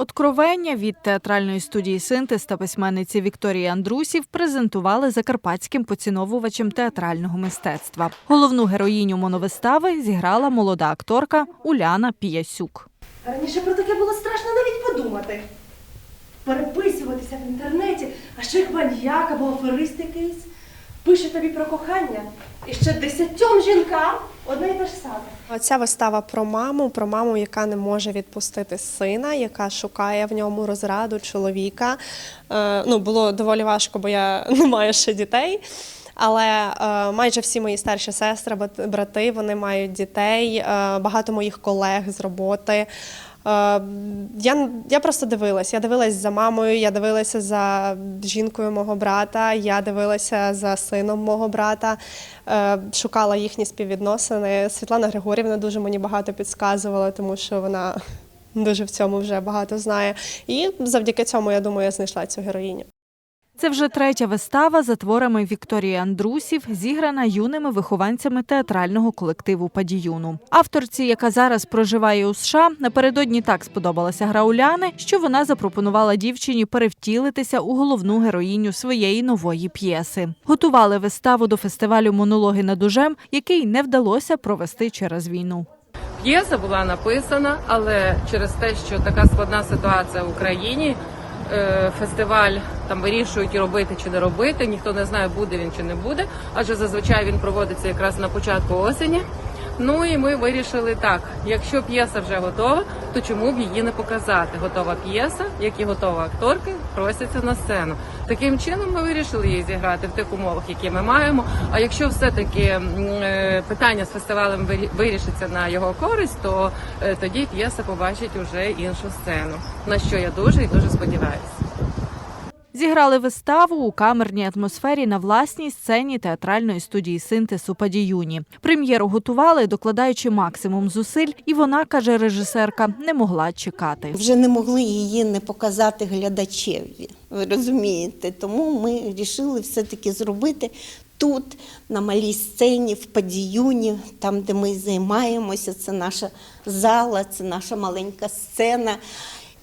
Откровення від театральної студії Синтез та письменниці Вікторії Андрусів презентували закарпатським поціновувачем театрального мистецтва. Головну героїню моновистави зіграла молода акторка Уляна Піясюк. Раніше про таке було страшно навіть подумати. Переписуватися в інтернеті, а ще маньяк або аферист якийсь. Пише тобі про кохання. І ще десятьом жінкам одне й те ж саме. Ця вистава про маму, про маму, яка не може відпустити сина, яка шукає в ньому розраду чоловіка. Е, ну, було доволі важко, бо я не маю ще дітей. Але е, майже всі мої старші сестри, брати, вони мають дітей, е, багато моїх колег з роботи. Е, я, я просто дивилась. Я дивилась за мамою, я дивилася за жінкою мого брата, я дивилася за сином мого брата, е, шукала їхні співвідносини. Світлана Григорівна дуже мені багато підказувала, тому що вона дуже в цьому вже багато знає. І завдяки цьому, я думаю, я знайшла цю героїню. Це вже третя вистава за творами Вікторії Андрусів, зіграна юними вихованцями театрального колективу Падіюну. Авторці, яка зараз проживає у США, напередодні так сподобалася гра Уляни, що вона запропонувала дівчині перевтілитися у головну героїню своєї нової п'єси. Готували виставу до фестивалю Монологи над ужем, який не вдалося провести через війну. П'єса була написана, але через те, що така складна ситуація в Україні, фестиваль там вирішують робити чи не робити. Ніхто не знає, буде він чи не буде, адже зазвичай він проводиться якраз на початку осені. Ну і ми вирішили так: якщо п'єса вже готова, то чому б її не показати? Готова п'єса, як і готова акторки, просяться на сцену. Таким чином ми вирішили її зіграти в тих умовах, які ми маємо. А якщо все-таки е, питання з фестивалем вирішиться на його користь, то е, тоді п'єса побачить уже іншу сцену. На що я дуже і дуже сподіваюся. Зіграли виставу у камерній атмосфері на власній сцені театральної студії синтез у Падіюні. Прем'єру готували, докладаючи максимум зусиль, і вона, каже режисерка, не могла чекати. Вже не могли її не показати глядачеві. Ви розумієте? Тому ми вирішили все-таки зробити тут, на малій сцені, в падіюні, там, де ми займаємося. Це наша зала, це наша маленька сцена.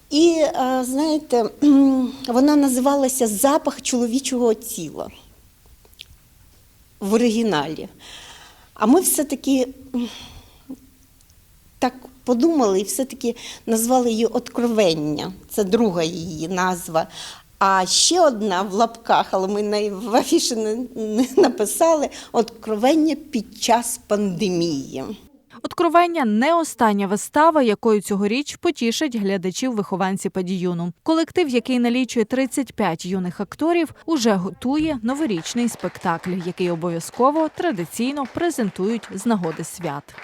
І е, знаєте, вона називалася Запах чоловічого тіла в оригіналі. А ми все-таки так подумали і все-таки назвали її Откровення. Це друга її назва. А ще одна в лапках, але ми в афіші не написали Откровення під час пандемії. Откровення не остання вистава, якою цьогоріч потішать глядачів вихованці Падіюну. Колектив, який налічує 35 юних акторів, уже готує новорічний спектакль, який обов'язково традиційно презентують з нагоди свят.